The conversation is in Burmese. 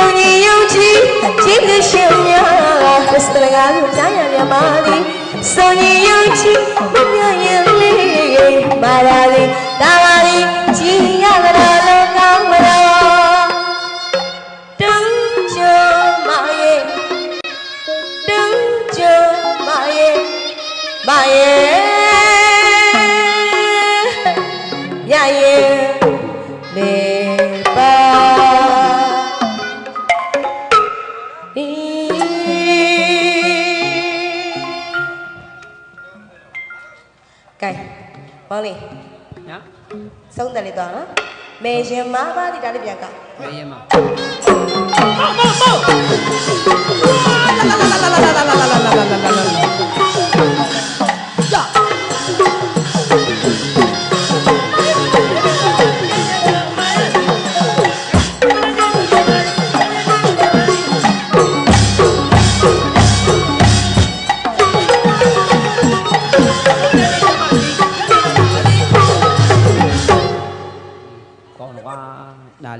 စုံညီယုံကြည်အကြည့်ကရှင်များစတရကားကိုကြားရမြပါသည်စုံညီယုံကြည်မမြရင်လေးမာရာလေးဒါပါလေးကြည်ရကြတော့လောကောင်းမလို့တုံးကြမရဲ့တုံးကြမရဲ့မရဲ့ရရဲ့လေ ကဲမောင်လေးညာဆုံးတယ်လေးတော့နော်မေရှင်မပါတိဒါလေးပြန်ကမေးရမ บอก